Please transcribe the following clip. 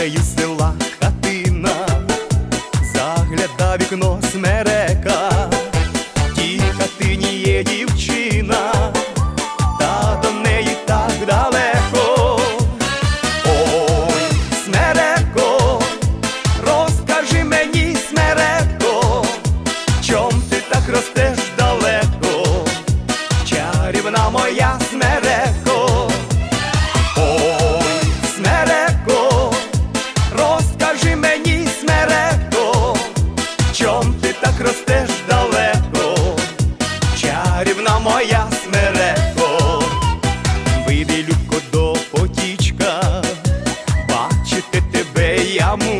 нею сила хатина, загляда вікно смерека, ті хатині є дівчина, та до неї так далеко. Ой, смереко, розкажи мені, смереко, чом ти так ростеш далеко, чарівна моя. так ростеш далеко, чарівна моя смереко, вийди любко до потічка, бачити тебе я му.